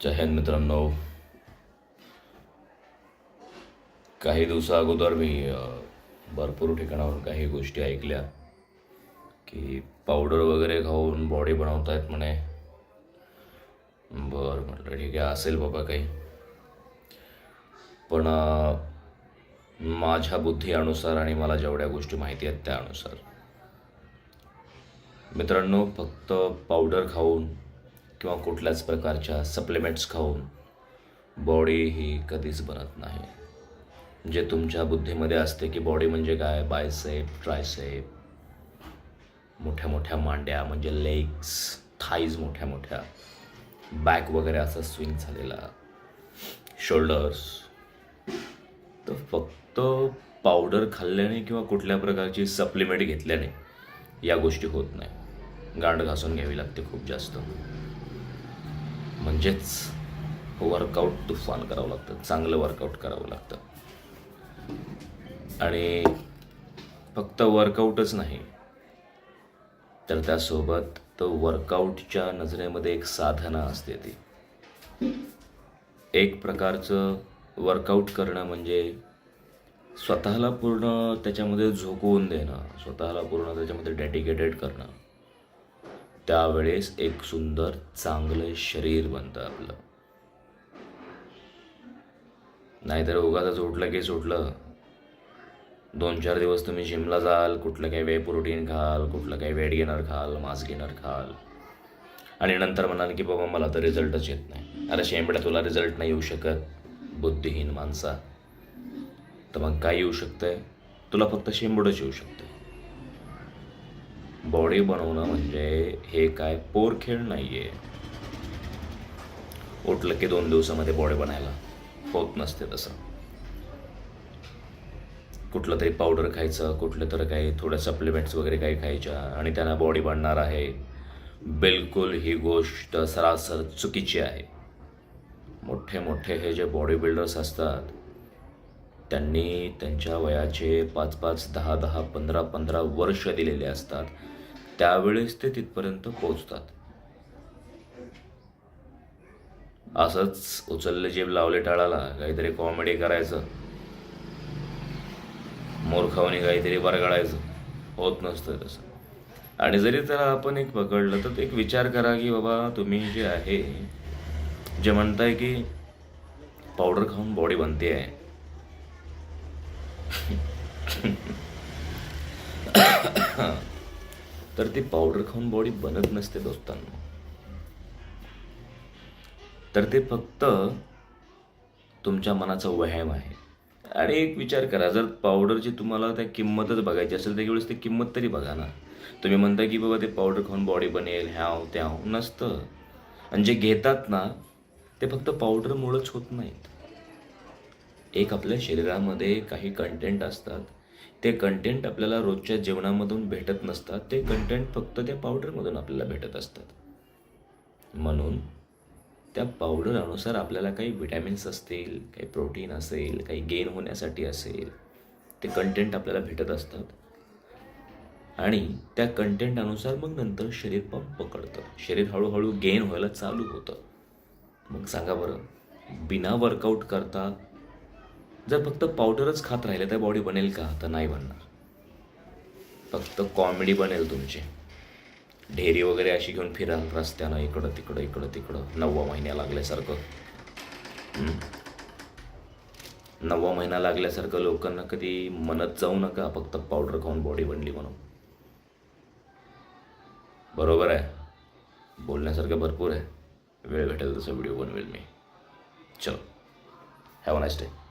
जय हिंद मित्रांनो. काही दिवसा अगोदर मी भरपूर ठिकाणावरून काही गोष्टी ऐकल्या की पावडर वगैरे खाऊन बॉडी बनवतायत म्हणे. बरं म्हटलं ठीक आहे असेल बाबा काही. पण माझ्या बुद्धीनुसार आणि मला जेवढ्या गोष्टी माहिती आहेत त्यानुसार. मित्रांनो फक्त पावडर खाऊन किंवा कुठल्याच प्रकारच्या सप्लिमेंट्स खाऊन बॉडी ही कधीच बनत नाही. जे तुमच्या बुद्धीमध्ये असते की बॉडी म्हणजे काय? बायसेप ट्रायसेप मोठ्या मोठ्या मांड्या म्हणजे लेग्स थाईज मोठ्या मोठ्या बॅक वगैरे असा स्विंग झालेला. शोल्डर्स तर फक्त पावडर खाल्ल्याने किंवा कुठल्या प्रकारची सप्लिमेंट घेतल्याने या गोष्टी होत नाही. गांड घासून घ्यावी लागते खूप जास्त. म्हणजेच वर्कआउट तुफान करावं लागतं चांगलं वर्कआउट करावं लागतं. आणि फक्त वर्कआउटच नाही तर त्यासोबत तो वर्कआउटच्या नजरेमध्ये एक साधना असते ती. एक प्रकारचं वर्कआउट करणं म्हणजे स्वतःला पूर्ण त्याच्यामध्ये झोकवून देणं स्वतःला पूर्ण त्याच्यामध्ये डेडिकेटेड करणं. त्यावेळेस एक सुंदर चांगलं शरीर बनतं आपलं. नाहीतर उगाच उठलं की सुटलं. दोन चार दिवस तुम्ही जिमला जाल कुठलं काही वे प्रोटीन खाल कुठलं काही वेट गेनर खाल मास गेनर खाल. आणि नंतर म्हणाल की बाबा मला तर रिझल्टच येत नाही. अरे शेंबड्या तुला रिझल्ट नाही येऊ शकत बुद्धिहीन माणसा. तर मग काय येऊ शकतंय? तुला फक्त शेंबडच येऊ शकतंय. बॉडी बनवणं म्हणजे हे काय पोर खेळ नाही आहे उठलं की दोन दिवसामध्ये बॉडी बनायला. होत नसते तसं. कुठलं तरी पावडर खायचं कुठलं तर काही थोड्या सप्लिमेंट्स वगैरे काही खायच्या आणि त्यांना बॉडी बनणार आहे. बिलकुल ही गोष्ट सरासर चुकीची आहे. मोठे मोठे हे जे बॉडी बिल्डर्स असतात त्यांनी त्यांच्या वयाचे पाच पाच दहा दहा पंधरा पंधरा वर्ष दिलेले असतात. त्यावेळेस ते तिथपर्यंत पोहोचतात असंच उचलले जेब लावले टाळाला काहीतरी कॉमेडी करायचं मूर्खावणी काहीतरी बरगाडायचं होत नसतं तसं आणि जरी त्याला आपण एक पकडलं तर एक विचार करा की बाबा तुम्ही जे आहे जे म्हणताय की पावडर खाऊन बॉडी बनते आहे तर ती पावडर खाऊन बॉडी बनत नसते दोस्तांनो. तर ते फक्त तुमच्या मनाचा व्यायाम आहे. आणि एक विचार करा जर पावडरची तुम्हाला त्या किंमतच बघायची असेल त्यावेळेस ती किंमत तरी बघा ना. तुम्ही म्हणता की बाबा ते पावडर खाऊन बॉडी बनेल ह्याव त्याव नसतं. आणि जे घेतात ना ते फक्त पावडरमुळंच होत नाहीत. एक आपल्या शरीरामध्ये काही कंटेंट असतात ते कंटेंट आपल्याला रोजच्या जेवणामधून भेटत नसतात ते कंटेंट फक्त त्या पावडरमधून आपल्याला भेटत असतात. म्हणून त्या पावडर अनुसार आपल्याला काही विटॅमिन्स असतील काही प्रोटीन असेल काही गेन होण्यासाठी असेल ते कंटेंट आपल्याला भेटत असतात. आणि त्या कंटेंट अनुसार मग नंतर शरीर पंप पकडतं. शरीर हळूहळू गेन व्हायला चालू होतं. मग सांगा बरं बिना वर्कआउट करता जर फक्त पावडरच खात राहिले तर बॉडी बनेल का? तर नाही बनणार. फक्त कॉमेडी बनेल तुमची. ढेरी वगैरे अशी घेऊन फिराल रस्त्यानं इकडं तिकडं इकडं तिकडं. नववा महिन्या लागल्यासारखं. नववा महिना लागल्यासारखं लोकांना कधी म्हणत जाऊ नका फक्त पावडर खाऊन बॉडी बनली म्हणून. बरोबर आहे. बोलण्यासारखं भरपूर आहे. वेळ भेटेल तसं व्हिडिओ बनवेल मी. चलो. Have nice day